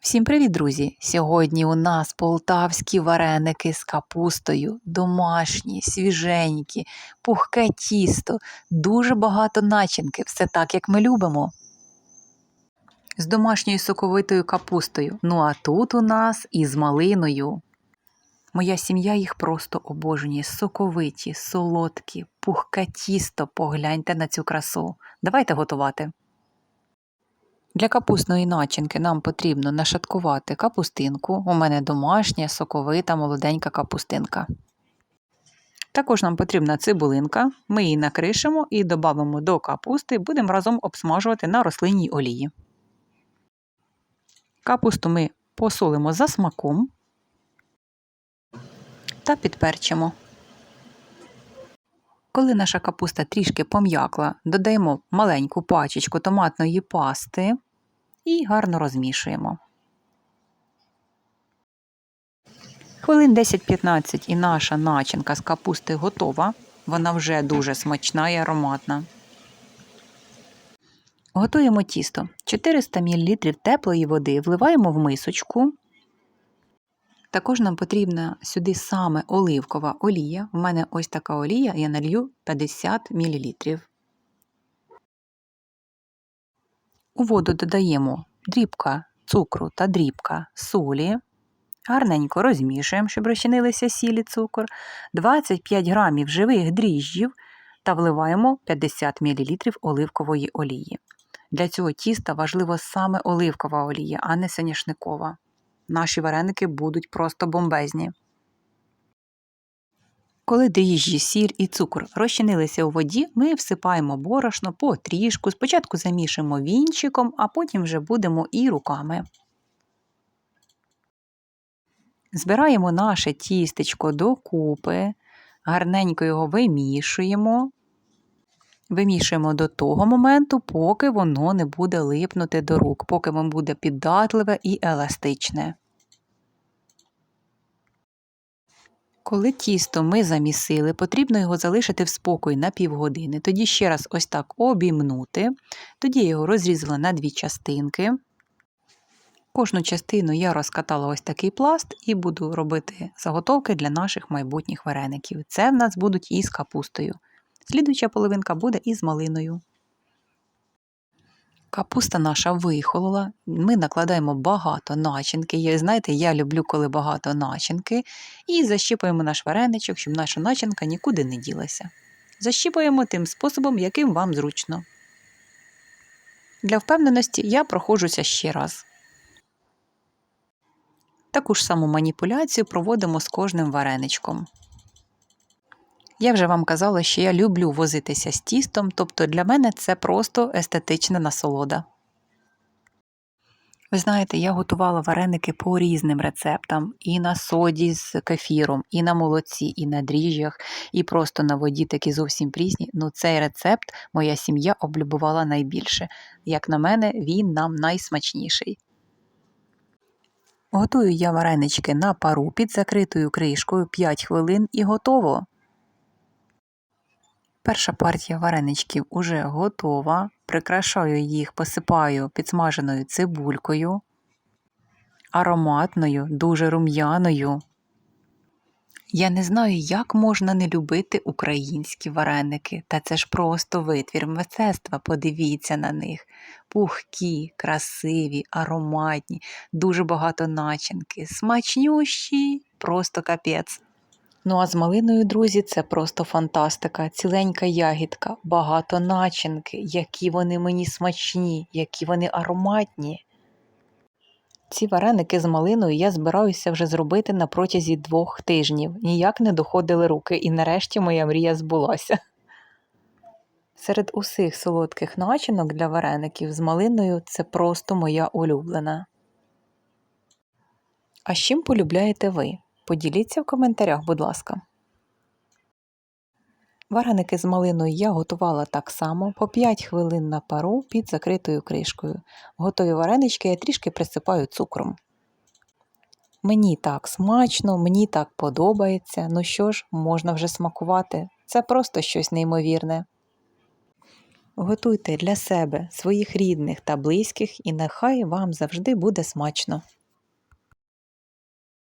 Всім привіт, друзі! Сьогодні у нас полтавські вареники з капустою, домашні, свіженькі, пухке тісто, дуже багато начинки, все так, як ми любимо. З домашньою соковитою капустою. Ну а тут у нас із малиною. Моя сім'я їх просто обожнює. Соковиті, солодкі, пухке тісто. Погляньте на цю красу. Давайте готувати. Для капустної начинки нам потрібно нашаткувати капустинку. У мене домашня, соковита, молоденька капустинка. Також нам потрібна цибулинка. Ми її накришимо і додамо до капусти, будемо разом обсмажувати на рослинній олії. Капусту ми посолимо за смаком та підперчимо. Коли наша капуста трішки пом'якла, додаємо маленьку пачечку томатної пасти і гарно розмішуємо. Хвилин 10-15 і наша начинка з капусти готова. Вона вже дуже смачна і ароматна. Готуємо тісто. 400 мл теплої води вливаємо в мисочку. Також нам потрібна сюди саме оливкова олія. У мене ось така олія, я налью 50 мл. У воду додаємо дрібка цукру та дрібка солі. Гарненько розмішуємо, щоб розчинилися сіль і цукор, 25 грамів живих дріжджів та вливаємо 50 мл оливкової олії. Для цього тіста важлива саме оливкова олія, а не соняшникова наші вареники будуть просто бомбезні. Коли дріжджі, сіль і цукор розчинилися у воді, ми всипаємо борошно потрішку, спочатку замішуємо вінчиком, а потім вже будемо і руками. Збираємо наше тістечко докупи, гарненько його вимішуємо. Вимішуємо до того моменту, поки воно не буде липнути до рук, поки воно буде піддатливе і еластичне. Коли тісто ми замісили, потрібно його залишити в спокій на півгодини. Тоді ще раз ось так обімнути. Тоді я його розрізала на дві частинки. Кожну частину я розкатала ось такий пласт і буду робити заготовки для наших майбутніх вареників. Це в нас будуть із капустою. Слідуюча половинка буде із малиною. Капуста наша вихолола, ми накладаємо багато начинки. Я, знаєте, я люблю, коли багато начинки. І защіпуємо наш вареничок, щоб наша начинка нікуди не ділася. Защіпуємо тим способом, яким вам зручно. Для впевненості я проходжуся ще раз. Таку ж саму маніпуляцію проводимо з кожним вареничком. Я вже вам казала, що я люблю возитися з тістом, тобто для мене це просто естетична насолода. Ви знаєте, я готувала вареники по різним рецептам: і на соді з кефіром, і на молоці, і на дріжджах, і просто на воді такі зовсім різні. Ну цей рецепт моя сім'я облюбувала найбільше. Як на мене, він нам найсмачніший. Готую я варенички на пару під закритою кришкою 5 хвилин і готово. Перша партія вареничків уже готова. Прикрашаю їх, посипаю підсмаженою цибулькою, ароматною, дуже рум'яною. Я не знаю, як можна не любити українські вареники, та це ж просто витвір мистецтва. Подивіться на них. Пухкі, красиві, ароматні, дуже багато начинки, смачнющі, просто капець. Ну а з малиною, друзі, це просто фантастика. Ціленька ягідка, багато начинки, які вони мені смачні, які вони ароматні. Ці вареники з малиною я збираюся вже зробити на протязі двох тижнів. Ніяк не доходили руки, і нарешті моя мрія збулася. Серед усіх солодких начинок для вареників з малиною це просто моя улюблена. А з чим полюбляєте ви? Поділіться в коментарях, будь ласка. Вареники з малиною я готувала так само по 5 хвилин на пару під закритою кришкою. Готові варенички я трішки присипаю цукром. Мені так смачно, мені так подобається. Ну що ж, можна вже смакувати. Це просто щось неймовірне. Готуйте для себе, своїх рідних та близьких, і нехай вам завжди буде смачно.